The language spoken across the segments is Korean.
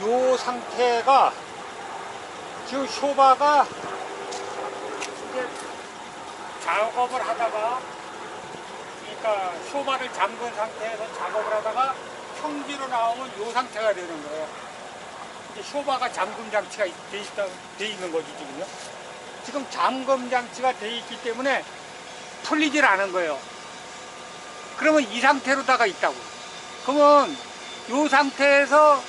요 상태가 지금 쇼바가 이제 작업을 하다가 그러니까 쇼바를 잠근 상태에서 작업을 하다가 평지로 나오면 요 상태가 되는 거예요. 이제 쇼바가 잠금 장치가 돼, 있다, 돼 있는 거지 지금요. 지금 잠금 장치가 돼 있기 때문에 풀리질 않은 거예요. 그러면 이 상태로다가 있다고. 그러면 이 상태에서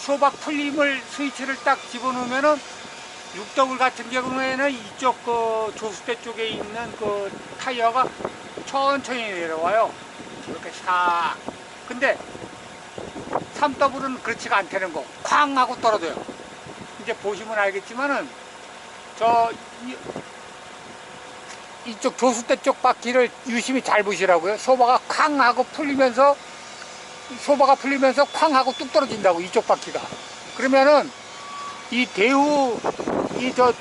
쇼바 풀림을 스위치를 딱 집어넣으면은 육더블 같은 경우에는 이쪽 그 조수대 쪽에 있는 그 타이어가 천천히 내려와요. 이렇게 싹. 근데 3더블은 그렇지가 않다는 거. 쾅 하고 떨어져요. 이제 보시면 알겠지만은 저 이, 이쪽 조수대 쪽 바퀴를 유심히 잘 보시라고요. 쇼바가 쾅 하고 풀리면서 쇼바가 풀리면서 쾅 하고 뚝 떨어진다고 이쪽 바퀴가. 그러면은 이 대우 이 저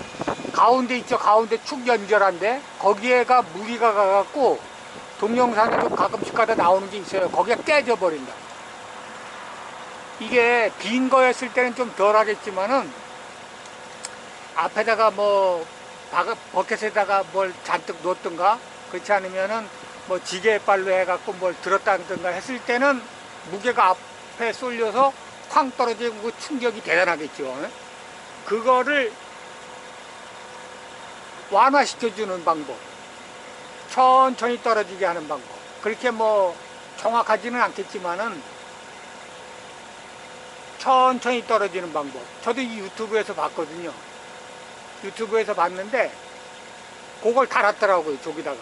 가운데 있죠 가운데 축 연결한데 거기에가 무리가 가갖고 동영상에도 가끔씩 가다 나오는 게 있어요. 거기가 깨져 버린다. 이게 빈 거였을 때는 좀 덜 하겠지만은 앞에다가 뭐 버켓에다가 뭘 잔뜩 놓든가 그렇지 않으면은 뭐 지게발로 해갖고 뭘 들었다든가 했을 때는 무게가 앞에 쏠려서 쾅 떨어지고 그 충격이 대단하겠죠. 그거를 완화시켜주는 방법. 천천히 떨어지게 하는 방법. 그렇게 뭐 정확하지는 않겠지만은 천천히 떨어지는 방법. 저도 이 유튜브에서 봤거든요. 유튜브에서 봤는데 그걸 달았더라고요 저기다가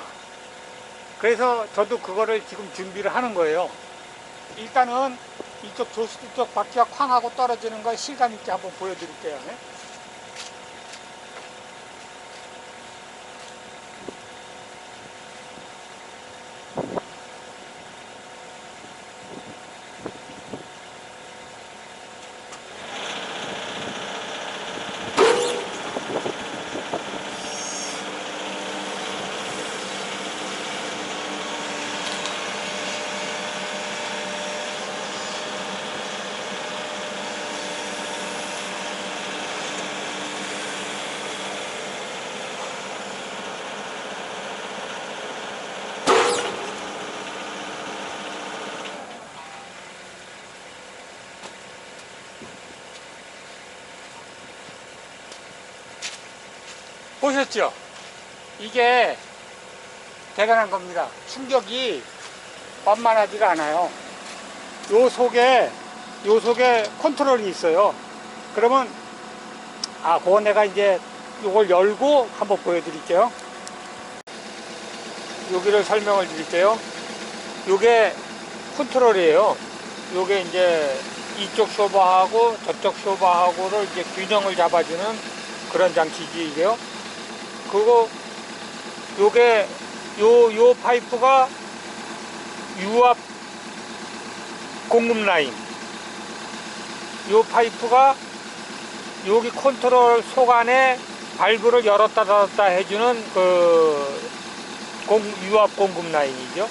그래서 저도 그거를 지금 준비를 하는 거예요 일단은 이쪽 조수 쪽 바퀴가 쾅 하고 떨어지는 걸 실감 있게 한번 보여드릴게요 보셨죠? 이게 대단한 겁니다. 충격이 만만하지가 않아요. 요 속에, 요 속에 컨트롤이 있어요. 그러면, 아, 그거 내가 이제 요걸 열고 한번 보여드릴게요. 여기를 설명을 드릴게요. 요게 컨트롤이에요. 요게 이제 이쪽 쇼바하고 저쪽 쇼바하고를 이제 균형을 잡아주는 그런 장치지, 이게요. 그거 요게 요 요 파이프가 유압 공급 라인. 요 파이프가 여기 컨트롤 속 안에 발브를 열었다 닫았다 해주는 그 공, 유압 공급 라인이죠